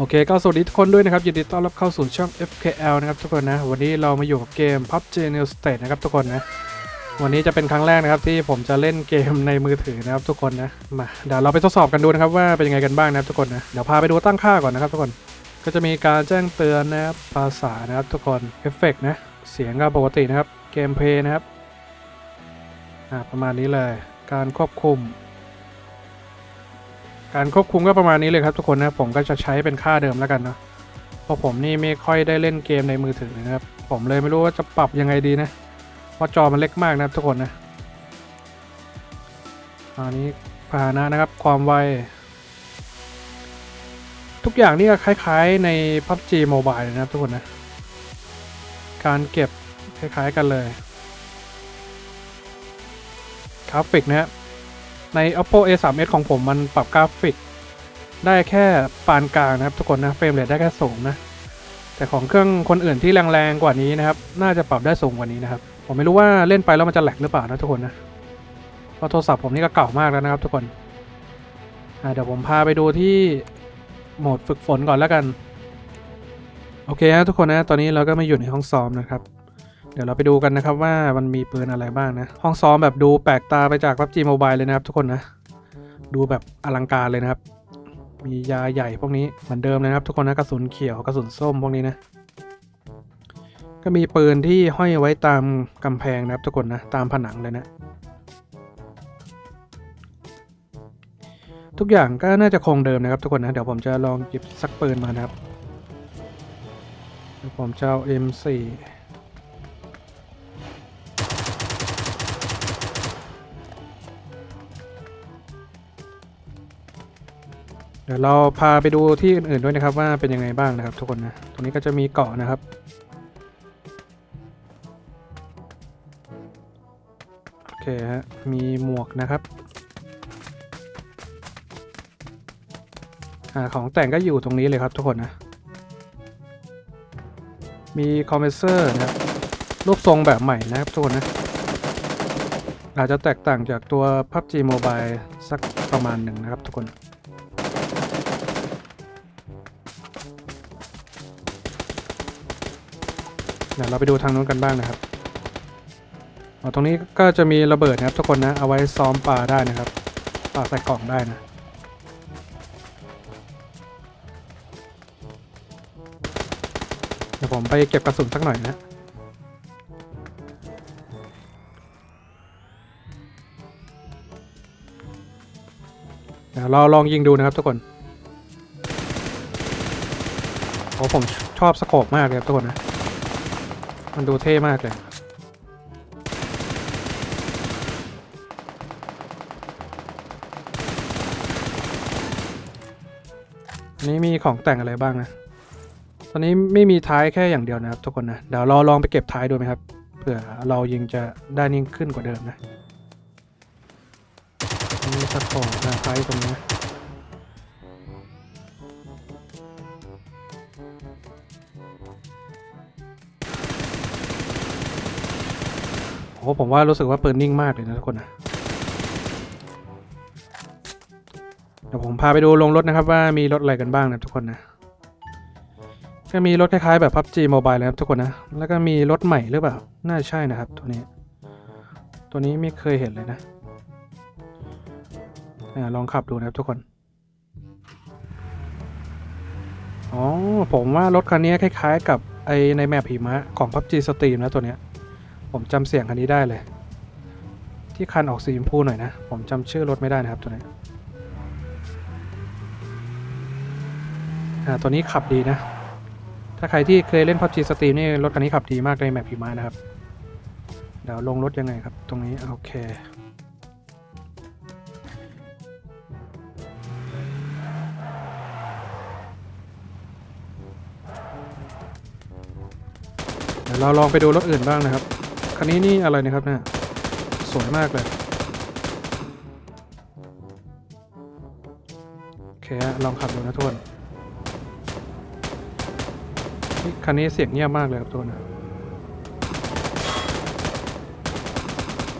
โอเคก็สวัสดีทุกคนด้วยนะครับ ยินดีต้อนรับเข้าสู่ช่อง FKL นะครับทุกคนนะ วันนี้เรามาอยู่กับเกม PUBG New State นะครับทุกคนนะ วันนี้จะเป็นครั้งแรกนะครับที่ผมจะเล่นเกมในมือถือนะครับทุกคนนะ มาเดี๋ยวเราไปทดสอบกันดูนะครับว่าเป็นยังไงกันบ้างนะครับทุกคนนะ เดี๋ยวพาไปดูตั้งค่าก่อนนะครับทุกคน ก็จะมีการแจ้งเตือนนะครับ ภาษานะครับทุกคน เอฟเฟกนะ เสียงก็ปกตินะครับ เกมเพย์นะครับ อ่าประมาณนี้เลย การควบคุม การควบคุมก็ประมาณนี้เลยครับทุกคนนะผมก็จะใช้เป็นค่าเดิมแล้วกันเนาะเพราะผมนี่ไม่ค่อยได้เล่นเกมในมือถือนะครับ ผมเลยไม่รู้ว่าจะปรับยังไงดีนะเพราะจอมันเล็กมากนะครับทุกคนนะอันนี้พาหนะนะครับความไวทุกอย่างนี่ก็คล้ายๆใน PUBG Mobile เลยนะครับทุกคนนะ การเก็บคล้ายๆกันเลยกราฟิกนะครับ ใน Oppo A3s ของผมมันปรับกราฟิก ได้แค่ปานกลางนะครับทุกคนนะเฟรมเรทได้แค่สูงนะ แต่ของเครื่องคนอื่นที่แรงๆกว่านี้นะครับ น่าจะปรับได้สูงกว่านี้นะครับ ผมไม่รู้ว่าเล่นไปแล้วมันจะแหลกหรือเปล่านะทุกคนนะเพราะโทรศัพท์ผมนี่ก็เก่ามากแล้วนะครับทุกคนเดี๋ยวผมพาไปดูที่โหมดฝึกฝนก่อนแล้วกัน โอเคฮะทุกคนนะ ตอนนี้เราก็มาอยู่ในห้องซ้อมนะครับ เดี๋ยวเราไปดูกันนะครับว่ามันมีปืนอะไรบ้างนะ ห้องซ้อมแบบดูแปลกตาไปจาก PUBG Mobile เลยนะครับทุกคนนะ ดูแบบอลังการเลยนะครับ มียาใหญ่พวกนี้เหมือนเดิมเลยนะครับทุกคนนะกระสุนเขียวกระสุนส้มพวกนี้นะ ก็มีปืนที่ห้อยไว้ตามกำแพงนะครับทุกคนนะตามผนังเลยนะ ทุกอย่างก็น่าจะคงเดิมนะครับทุกคนนะเดี๋ยวผมจะลองหยิบสักปืนมานะครับเดี๋ยวผมจะเอา M4 ดี๋ยวเราพาไปดูที่อื่นๆด้วยนะครับว่าเป็นยังไงบ้างนะครับ ทุกคนนะ ตรงนี้ก็จะมีเกาะนะครับ โอเคฮะ มีหมวกนะครับอ่าของแต่งก็อยู่ตรงนี้เลยครับทุกคนนะ มีคอมเพรสเซอร์นะครับ รูปทรงแบบใหม่นะครับทุกคนนะ อาจจะแตกต่างจากตัว PUBG Mobile สักประมาณหนึ่งนะครับทุกคน เดี๋ยวเราไปดูทางนู้นกันบ้างนะครับอ๋อตรงนี้ก็จะมีระเบิดนะครับทุกคนนะเอาไว้ซ้อมปลาได้นะครับปลาใส่กล่องได้นะเดี๋ยวผมไปเก็บกระสุนสักหน่อยนะเดี๋ยวเราลองยิงดูนะครับทุกคนโอ้ผมชอบสโคปมากเลยครับทุกคนนะ มันดูเท่มากเลยนนี้มีของแต่งอะไรบ้างนะ ตอนนี้ไม่มีท้ายแค่อย่างเดียวนะครับ ทุกคนนะ เดี๋ยวเราลองไปเก็บท้ายดูไหมครับ เผื่อเรายิงจะได้นิ่งขึ้นกว่าเดิมนะน,นี้สโคปนะท้ายตรงนี้ โอ้ผมว่ารู้สึกว่าปืนนิ่งมากเลยนะทุกคนนะเดี๋ยวผมพาไปดูลงรถนะครับว่ามีรถอะไรกันบ้างนะทุกคนนะก็มีรถคล้ายๆแบบ PUBG Mobile เลยครับทุกคนนะ แล้วก็มีรถใหม่หรือเปล่า น่าใช่นะครับตัวนี้ ตัวนี้ไม่เคยเห็นเลยนะลองขับดูนะครับทุกคน อ๋อ ผมว่ารถคันนี้คล้ายๆ กับไอในแมปหิมะของ PUBG Stream นะตัวเนี้ย ผมจำเสียงคันนี้ได้เลย ที่คันออกสีชมพูหน่อยนะ ผมจำชื่อรถไม่ได้นะครับตัวนี้อ่าตัวนี้ขับดีนะ ถ้าใครที่เคยเล่น PUBG Stream นี่รถคันนี้ขับดีมากในแมปพิมานะครับ เดี๋ยวลงรถยังไงครับ ตรงนี้โอเคเดี๋ยวเราลองไปดูรถอื่นบ้างนะครับ คันนี้นี่อะไรนะครับเนี่ยสวยมากเลยโอเคฮะลองขับดูนะทุกคนคันนี้เสียงเงียบมากเลยครับทุกคน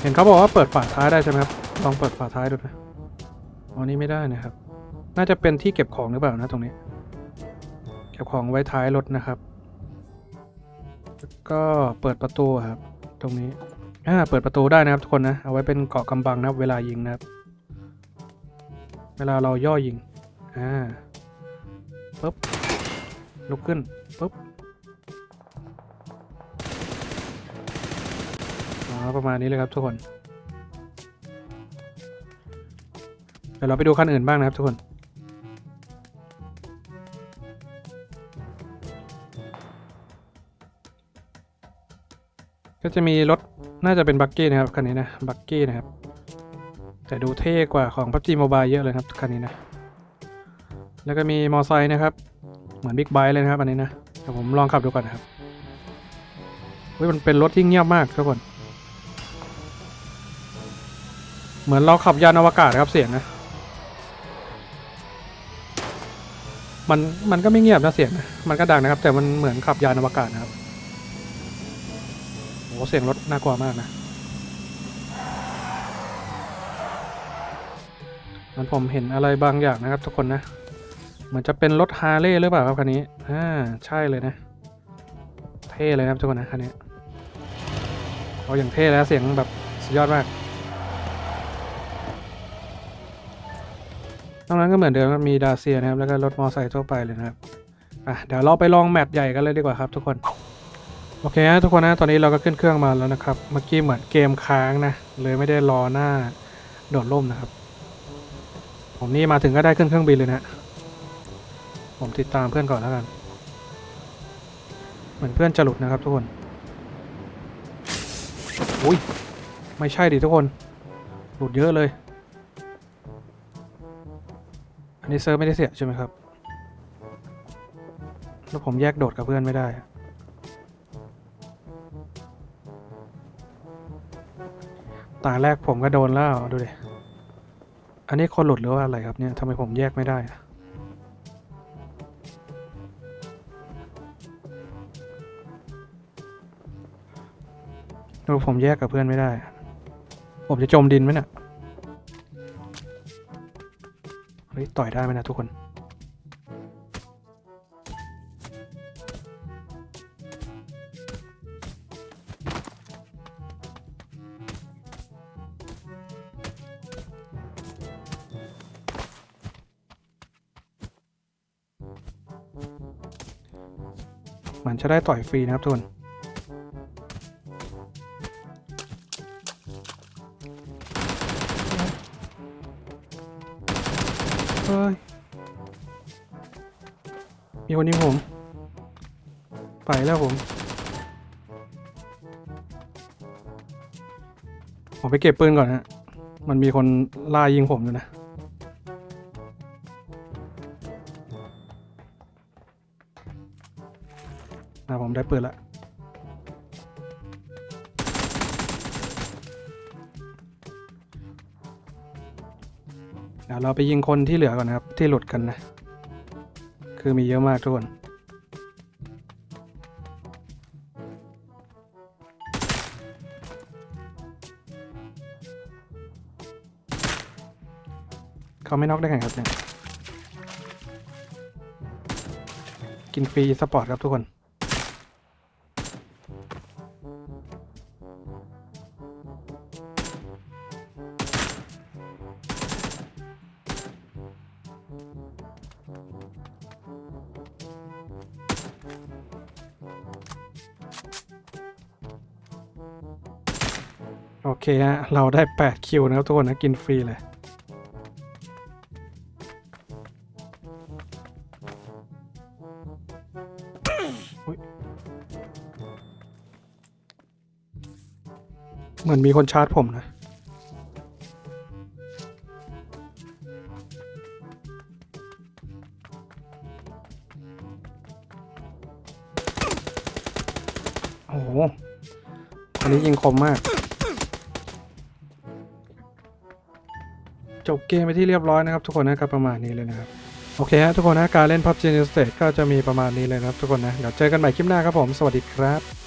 เห็นเขาบอกว่าเปิดฝาท้ายได้ใช่ไหมครับลองเปิดฝาท้ายดูนะอ๋อนี่ไม่ได้นะครับ น่าจะเป็นที่เก็บของหรือเปล่านะตรงนี้ เก็บของไว้ท้ายรถนะครับแล้วก็เปิดประตูครับ ตรงนี้อ่าเปิดประตูได้นะครับทุกคนนะ เอาไว้เป็นเกาะกำบังนะเวลายิงนะครับ เวลาเราย่อยิง อ่าปุ๊บ ลุกขึ้นปุ๊บประมาณนี้เลยครับทุกคน เดี๋ยวเราไปดูคันอื่นบ้างนะครับทุกคน จะมีรถน่าจะเป็นบักกี้นะครับคันนี้นะบักกี้นะครับ แต่ดูเท่กว่าของ PUBG Mobile เยอะเลยครับคันนี้นะ แล้วก็มีมอไซค์นะครับ เหมือนบิ๊กไบค์เลยนะครับอันนี้นะเดี๋ยวผมลองขับดูก่อนนะครับเฮ้ยมันเป็นรถที่เงียบมากทุกคน เหมือนเราขับยานอวกาศครับเสียงนะ มันมันก็ไม่เงียบนะเสียงนะมันก็ดังนะครับ แต่มันเหมือนขับยานอวกาศนะครับ หเสียงรถน่ากลัวมากนะมันผมเห็นอะไรบางอย่างนะครับทุกคนนะ เหมือนจะเป็นรถฮาร์เลย์หรือเปล่าครับคันนี้ อ่า ใช่เลยนะ เท่เลยนะครับทุกคนนะคันนี้เอาอย่างเท่แล้วเสียงแบบสุดยอดมากนอกนั้นก็เหมือนเดิมครับมีดาเซียนะครับ แล้วก็รถมอเตอร์ไซค์ทั่วไปเลยนะครับ อะ เดี๋ยวเราไปลองแมตช์ใหญ่กันเลยดีกว่าครับทุกคน โอเคนะทุกคนนะตอนนี้เราก็ขึ้นเครื่องมาแล้วนะครับ เมื่อกี้เหมือนเกมค้างนะ เลยไม่ได้รอหน้าโดดร่มนะครับ ผมนี่มาถึงก็ได้ขึ้นเครื่องบินเลยนะผมติดตามเพื่อนก่อนแล้วกัน เหมือนเพื่อนจะหลุดนะครับทุกคนอุ้ยไม่ใช่ดิทุกคน หลุดเยอะเลย อันนี้เซิร์ฟไม่ได้เสียใช่ไหมครับ แล้วผมแยกโดดกับเพื่อนไม่ได้ ตาแรกผมก็โดนแล้วดูดิอันนี้คนหลุดหรือว่าอะไรครับเนี่ยทำไมผมแยกไม่ได้อะดูผมแยกกับเพื่อนไม่ได้ ผมจะจมดินไหมเนี่ยเฮ้ยต่อยได้ไหมนะทุกคน มันจะได้ต่อยฟรีนะครับทุกคนเฮ้ย มีคนยิงผม ไปแล้วผม ผมไปเก็บปืนก่อนฮะมันมีคนล่ายิงผมอยู่นะ นะผมได้ปืนละเดี๋ยวเราไปยิงคนที่เหลือก่อนนะครับ ที่หลุดกันนะ คือมีเยอะมากทุกคนเขาไม่น็อกได้ไงครับเนี่ย กินฟรีสปอร์ตครับทุกคน โอเคฮะ เราได้ 8 คิวนะครับทุกคนนะ กินฟรีเลยอุ๊ยเหมือนมีคนชาร์จผมนะโอ้โหอันนี้ยิงคมมาก จบเกมไปที่เรียบร้อยนะครับทุกคนนะครับประมาณนี้เลยนะครับโอเคฮะทุกคนนะการเล่น PUBG New State ก็จะมีประมาณนี้เลยนะครับทุกคนนะเดี๋ยวเจอกันใหม่คลิปหน้าครับผมสวัสดีครับ